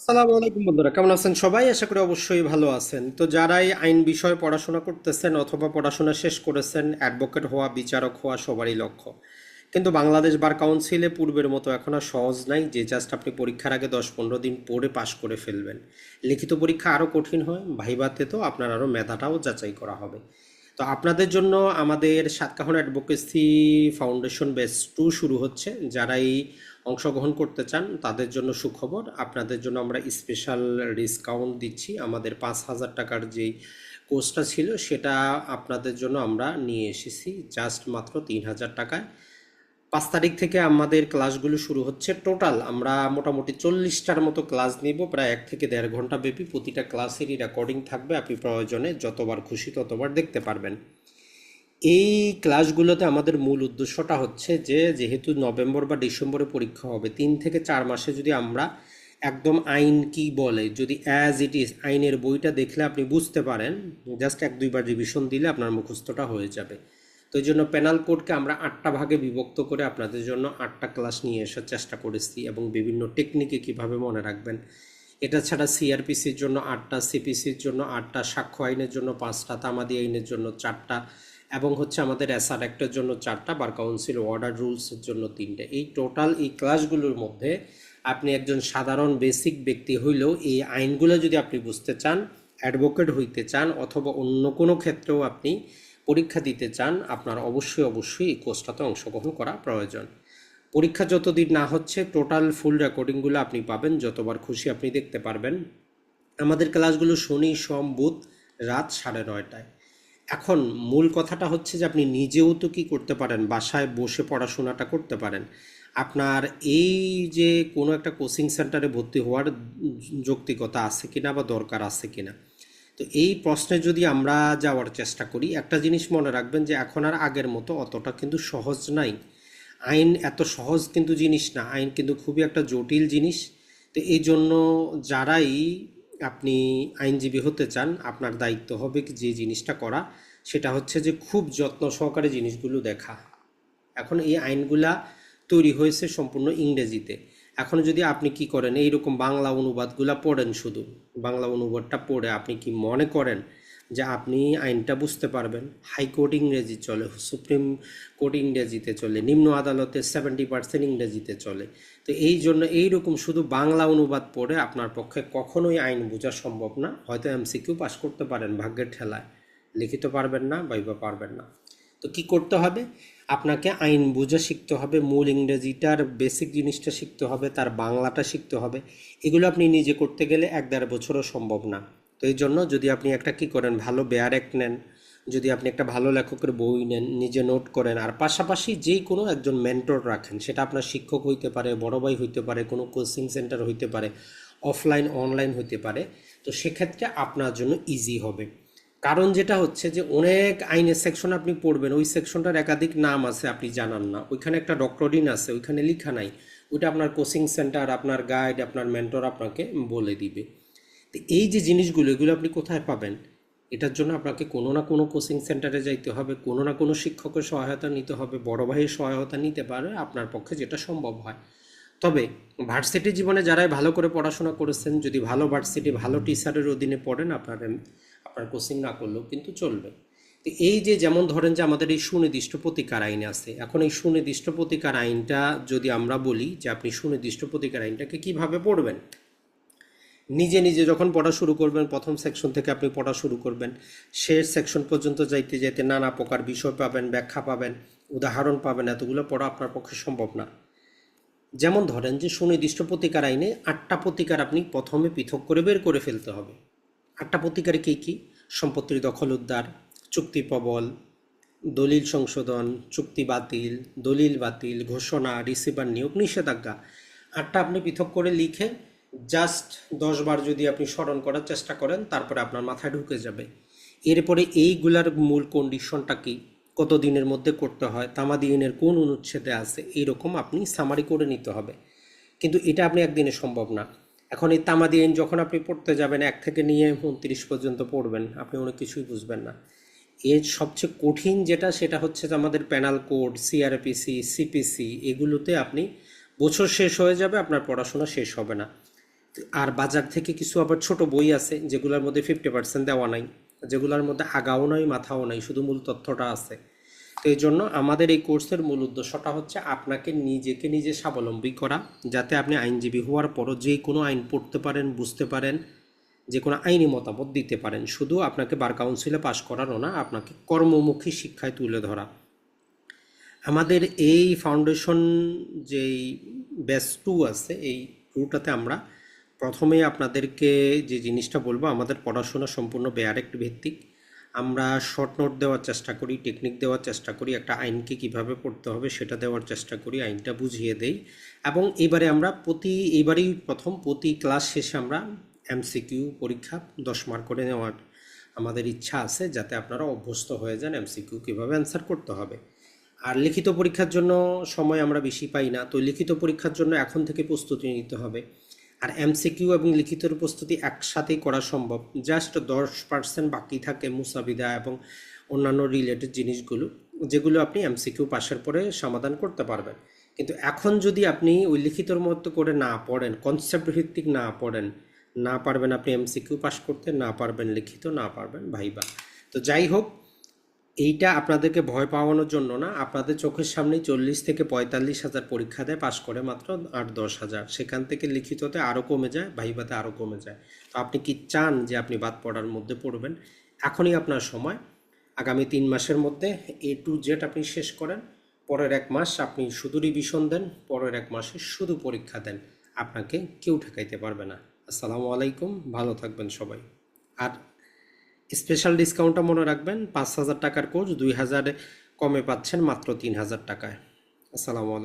আসসালামু আলাইকুম বন্ধুরা, কেমন আছেন সবাই? আশা করি অবশ্যই ভালো আছেন। তো যারাই আইন বিষয়ে পড়াশোনা করতেছেন অথবা পড়াশোনা শেষ করেছেন অ্যাডভোকেট হওয়া, বিচারক হওয়া সবারই লক্ষ্য। কিন্তু বাংলাদেশ বার কাউন্সিলে পূর্বের মতো এখন আর সহজ নাই যে জাস্ট আপনি পরীক্ষার আগে দশ পনেরো দিন পড়ে পাশ করে ফেলবেন। লিখিত পরীক্ষা আরও কঠিন হয়, ভাইবাতে তো আপনার আরও মেধাটাও যাচাই করা হবে। তো আপনাদের জন্য আমাদের Satkahon advocacy foundation base two শুরু হচ্ছে। যারাই অংশগ্রহণ করতে চান, তাদের জন্য সুখবর। আপনাদের জন্য আমরা স্পেশাল ডিসকাউন্ট দিচ্ছি। আমাদের পাঁচ হাজার টাকার যেই কোর্সটা ছিল, সেটা আপনাদের জন্য আমরা নিয়ে এসেছি। জাস্ট মাত্র তিন হাজার টাকায়। পাঁচ তারিখ থেকে আমাদের ক্লাসগুলো শুরু হচ্ছে টোটাল। আমরা মোটামুটি চল্লিশটার মতো ক্লাস নিব, প্রায় এক থেকে দেড় ঘণ্টা ব্যাপী প্রতিটা ক্লাসেরই রেকর্ডিং থাকবে। আপনি প্রয়োজনে যতবার খুশি ততবার দেখতে পারবেন। এই ক্লাসগুলোতে আমাদের মূল উদ্দেশ্যটা হচ্ছে যে, যেহেতু নভেম্বর বা ডিসেম্বরে পরীক্ষা হবে, তিন থেকে চার মাসে যদি আমরা একদম আইন কি বলে, যদি অ্যাজ ইট ইজ আইনের বইটা দেখলে আপনি বুঝতে পারেন জাস্ট এক দুইবার রিভিশন দিলে আপনার মুখস্থটা হয়ে যাবে। তো এই জন্য পেনাল কোডকে আমরা আটটা ভাগে বিভক্ত করে আপনাদের জন্য আটটা ক্লাস নিয়ে আসার চেষ্টা করেছি এবং বিভিন্ন টেকনিকে কীভাবে মনে রাখবেন। এটা ছাড়া সিআরপিসির জন্য আটটা সিপিসির জন্য আটটা, সাক্ষ্য আইনের জন্য পাঁচটা, তামাদি আইনের জন্য চারটা এবং হচ্ছে আমাদের এসআর অ্যাক্টের জন্য চারটা, বার কাউন্সিল অর্ডার রুলসের জন্য তিনটে। এই টোটাল এই ক্লাসগুলোর মধ্যে আপনি একজন সাধারণ বেসিক ব্যক্তি হইলেও এই আইনগুলো যদি আপনি বুঝতে চান অ্যাডভোকেট হইতে চান অথবা অন্য কোনো ক্ষেত্রেও আপনি পরীক্ষা দিতে চান, আপনার অবশ্যই অবশ্যই এই কোর্সটাতে অংশগ্রহণ করা প্রয়োজন। পরীক্ষা যতদিন না হচ্ছে টোটাল ফুল রেকর্ডিংগুলো আপনি পাবেন, যতবার খুশি আপনি দেখতে পারবেন। আমাদের ক্লাসগুলো শনি, সোম, বুধ রাত সাড়ে নয়টায়। এখন মূল কথাটা হচ্ছে যে, আপনি নিজেও তো কী করতে পারেন? বাসায় বসে পড়াশোনাটা করতে পারেন। আপনার এই যে কোনো একটা কোচিং সেন্টারে ভর্তি হওয়ার যৌক্তিকতা আছে কিনা বা দরকার আছে কিনা? তো এই প্রশ্নে যদি আমরা যাওয়ার চেষ্টা করি, একটা জিনিস মনে রাখবেন যে এখন আর আগের মতো অতটা কিন্তু সহজ নাই। আইন এত সহজ কিন্তু জিনিস না, আইন কিন্তু খুবই একটা জটিল জিনিস। তো এই জন্য যারাই আপনি আইনজীবী হতে চান, আপনার দায়িত্ব হবে যে জিনিসটা করা, সেটা হচ্ছে যে খুব যত্ন সহকারে জিনিসগুলো দেখা। এখন এই আইনগুলা তৈরি হয়েছে সম্পূর্ণ ইংরেজিতে। এখন যদি আপনি কি করেন, এইরকম বাংলা অনুবাদগুলা পড়েন শুধু, বাংলা অনুবাদটা পড়ে আপনি কি মনে করেন যে আপনি আইনটা বুঝতে পারবেন? হাইকোর্ট ইংরেজি চলে, সুপ্রিম কোর্ট ইংরেজিতে চলে, নিম্ন আদালতে সেভেন্টি পার্সেন্ট ইংরেজিতে চলে। তো এই জন্য এইরকম শুধু বাংলা অনুবাদ পড়ে আপনার পক্ষে কখনোই আইন বোঝা সম্ভব না। হয়তো এমসিকিউ পাস করতে পারেন, ভাগ্যের ঠেলায়। লিখিত পারবেন না বাইবা পারবেন না। তো কি করতে হবে? আপনাকে আইন বুঝে শিখতে হবে, মূল ইংরেজিটার বেসিক জিনিসটা শিখতে হবে, তার বাংলাটা শিখতে হবে। এগুলো আপনি নিজে করতে গেলে এক দেড় বছরও সম্ভব না। তো এই জন্য যদি আপনি একটা কি করেন, ভালো বেয়ার অ্যাক্ট নেন, যদি আপনি একটা ভালো লেখকের বই নেন, নিজে নোট করেন, আর পাশাপাশি যেই কোনো একজন মেন্টর রাখেন, সেটা আপনার শিক্ষক হইতে পারে, বড় ভাই হইতে পারে, কোনো কোচিং সেন্টার হইতে পারে অফলাইন অনলাইন হইতে পারে, তো সেক্ষেত্রে আপনার জন্য ইজি হবে। কারণ যেটা হচ্ছে যে অনেক আইনের সেকশন আপনি পড়বেন, ওই সেকশনটার একাধিক নাম আছে আপনি জানান না। ওইখানে একটা ডক্টরিন আছে, ওইখানে লেখা নাই। ওইটা আপনার কোচিং সেন্টার আপনার গাইড আপনার মেন্টর আপনাকে বলে দিবে। তো এই যে জিনিসগুলো, এগুলো আপনি কোথায় পাবেন? এটার জন্য আপনাকে কোনো না কোনো কোচিং সেন্টারে যাইতে হবে, কোনো না কোনো শিক্ষকের সহায়তা নিতে হবে, বড় ভাইয়ের সহায়তা নিতে পারে, আপনার পক্ষে যেটা সম্ভব হয়। তবে ভার্সিটি জীবনে যারাই ভালো করে পড়াশোনা করেছেন, যদি ভালো ভার্সিটি ভালো টিচারের অধীনে পড়েন, আপনার আপনার কোচিং না করলেও কিন্তু চলবে। তো এই যে যেমন ধরেন যে আমাদের এই সুনির্দিষ্ট প্রতিকার আইন আছে, এখন এই সুনির্দিষ্ট প্রতিকার আইনটা যদি আমরা বলি যে আপনি সুনির্দিষ্ট প্রতিকার আইনটাকে কীভাবে পড়বেন? নিজে নিজে যখন পড়া শুরু করবেন, প্রথম সেকশন থেকে আপনি পড়া শুরু করবেন, শেষ সেকশন পর্যন্ত যাইতে যেতে নানা প্রকার বিষয় পাবেন, ব্যাখ্যা পাবেন, উদাহরণ পাবেন, এতগুলো পড়া আপনার পক্ষে সম্ভব না। যেমন ধরেন যে সুনির্দিষ্ট প্রতিকার আইনে আটটা প্রতিকার আপনি প্রথমে পৃথক করে বের করে ফেলতে হবে। আটটা প্রতিকারে কী কী? সম্পত্তির দখল উদ্ধার, চুক্তি প্রবল, দলিল সংশোধন, চুক্তি বাতিল, দলিল বাতিল, ঘোষণা, রিসিভার নিয়োগ, নিষেধাজ্ঞা। আটটা আপনি পৃথক করে লিখে জাস্ট দশ বার যদি আপনি স্মরণ করার চেষ্টা করেন, তারপরে আপনার মাথায় ঢুকে যাবে। এরপরে এইগুলার মূল কন্ডিশনটা কি? কত দিনের মধ্যে করতে হয়? তামাদি আইনের কোন অনুচ্ছেদে আছে? এইরকম আপনি সামারি করে নিতে হবে। কিন্তু এটা আপনি একদিনে সম্ভব না। এখন এই তামাদি আইন যখন আপনি পড়তে যাবেন, এক থেকে নিয়ে উনত্রিশ পর্যন্ত পড়বেন, আপনি অনেক কিছুই বুঝবেন না। এর সবচেয়ে কঠিন যেটা, সেটা হচ্ছে আমাদের প্যানাল কোড সিআরপিসি সিপিসি এগুলোতে আপনি বছর শেষ হয়ে যাবে, আপনার পড়াশোনা শেষ হবে না। আর বাজার থেকে কিছু আবার ছোট বই আছে, যেগুলোর মধ্যে ফিফটি পার্সেন্ট দেওয়া নাই, যেগুলোর মধ্যে আগাও নাই, মাথাও নাই, শুধু মূল তথ্যটা আছে। তো এই জন্য আমাদের এই কোর্সের মূল উদ্দেশ্যটা হচ্ছে আপনাকে নিজেকে নিজে স্বাবলম্বী করা, যাতে আপনি আইনজীবী হওয়ার পরও যে কোনো আইন পড়তে পারেন, বুঝতে পারেন, যে কোনো আইনি মতামত দিতে পারেন। শুধু আপনাকে বার কাউন্সিলে পাশ করানো না, আপনাকে কর্মমুখী শিক্ষায় তুলে ধরা। আমাদের এই ফাউন্ডেশন যেই ব্যাচ টু আছে, এই টুটাতে আমরা প্রথমেই আপনাদেরকে যে জিনিসটা বলব, আমাদের পড়াশোনা সম্পূর্ণ বেয়ারেক্ট ভিত্তিক। আমরা শর্ট নোট দেওয়ার চেষ্টা করি টেকনিক দেওয়ার চেষ্টা করি, একটা আইনকে কীভাবে পড়তে হবে সেটা দেওয়ার চেষ্টা করি, আইনটা বুঝিয়ে দেই। এবং এবারে আমরা প্রতি, এবারেই প্রথম প্রতি ক্লাস শেষে আমরা এমসিকিউ পরীক্ষা দশ মার্ক করে নেওয়ার আমাদের ইচ্ছা আছে, যাতে আপনারা অভ্যস্ত হয়ে যান এমসিকিউ কীভাবে অ্যান্সার করতে হবে। আর লিখিত পরীক্ষার জন্য সময় আমরা বেশি পাই না, তো লিখিত পরীক্ষার জন্য এখন থেকে প্রস্তুতি নিতে হবে। আর এমসিকিউ এবং লিখিতের প্রস্তুতি একসাথেই করা সম্ভব। জাস্ট দশ পার্সেন্ট বাকি থাকে মুসাবিদা এবং অন্যান্য রিলেটেড জিনিসগুলো, যেগুলো আপনি এমসিকিউ পাশের পরে সমাধান করতে পারবেন। কিন্তু এখন যদি আপনি ওই লিখিতর মতো করে না পড়েন কনসেপ্ট ভিত্তিক না পড়েন, না পারবেন আপনি এমসিকিউ পাস করতে, না পারবেন লিখিত, না পারবেন ভাইবা। তো যাই হোক এইটা আপনাদেরকে ভয় পাওয়ানোর জন্য না, আপনাদের চোখের সামনেই চল্লিশ থেকে পঁয়তাল্লিশ হাজার পরীক্ষা দেয়, পাশ করে মাত্র আট দশ হাজার। সেখান থেকে লিখিততে আরও কমে যায় ভাইবাতে আরও কমে যায়। তো আপনি কি চান যে আপনি বাদ পড়ার মধ্যে পড়বেন? এখনই আপনার সময়। আগামী তিন মাসের মধ্যে এ টু জেড আপনি শেষ করেন, পরের এক মাস আপনি শুধু রিভিশন দেন, পরের এক মাসে শুধু পরীক্ষা দেন। আপনাকে কেউ ঠেকাইতে পারবে না। আসসালামু আলাইকুম, ভালো থাকবেন সবাই। আর স্পেশাল ডিসকাউন্টটা মনে রাখবেন, পাঁচ হাজার টাকার কোর্স, দুই হাজার কমে পাচ্ছেন মাত্র তিন হাজার টাকায়। আসসালামু আলাইকুম।